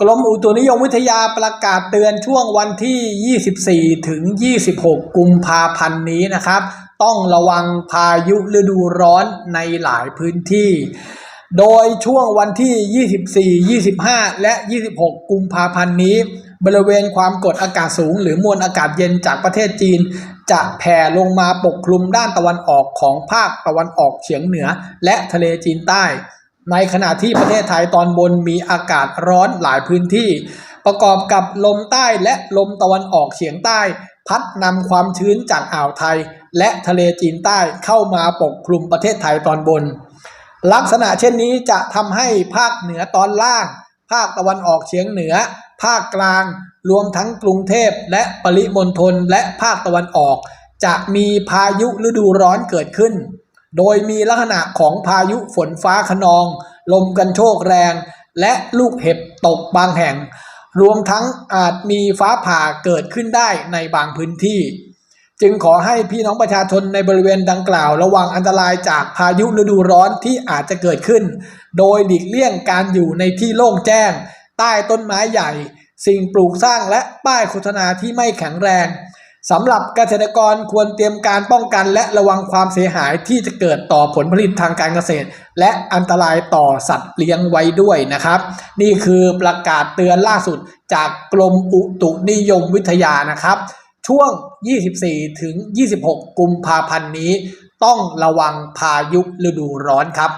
กรมอุตุนิยมวิทยาประกาศเตือนช่วงวันที่ 24 ถึง 26 กุมภาพันธ์นี้นะครับ ต้องระวังพายุฤดูร้อนในหลายพื้นที่ โดยช่วงวันที่ 24 25 และ 26 กุมภาพันธ์นี้ บริเวณความกดอากาศสูง หรือมวลอากาศเย็นจากประเทศจีน จะแผ่ลงมาปกคลุมด้านตะวันออกของภาคตะวันออกเฉียงเหนือ และทะเลจีนใต้ ในขณะที่ประเทศไทยตอนบนมีอากาศร้อนหลายพื้นที่ ประกอบกับลมใต้และลมตะวันออกเฉียงใต้ พัดนำความชื้นจากอ่าวไทย และทะเลจีนใต้เข้ามาปกคลุมประเทศไทยตอนบน ลักษณะเช่นนี้จะทำให้ภาคเหนือตอนล่าง ภาคตะวันออกเฉียงเหนือ ภาคกลาง รวมทั้งกรุงเทพและปริมณฑลและภาคตะวันออก จะมีพายุฤดูร้อนเกิดขึ้น โดยมีลักษณะของพายุฝนฟ้าขนอง ลมกันโชกแรง และลูกเห็บตกบางแห่ง รวมทั้งอาจมีฟ้าผ่าเกิดขึ้นได้ในบางพื้นที่ จึงขอให้พี่น้องประชาชนในบริเวณดังกล่าว ระวังอันตรายจากพายุฤดูร้อนที่อาจจะเกิดขึ้น โดยหลีกเลี่ยงการอยู่ในที่โล่งแจ้ง ใต้ต้นไม้ใหญ่ สิ่งปลูกสร้างและป้ายโฆษณาที่ไม่แข็งแรง สำหรับเกษตรกรควรเตรียมการป้องกันและระวังความเสียหายที่จะเกิดต่อผลผลิตทางการเกษตร และอันตรายต่อสัตว์เลี้ยงไว้ด้วยนะครับ นี่คือประกาศเตือนล่าสุดจากกรมอุตุนิยมวิทยานะครับ ช่วง 24 ถึง 26 กุมภาพันธ์นี้ ต้องระวังพายุฤดูร้อนครับ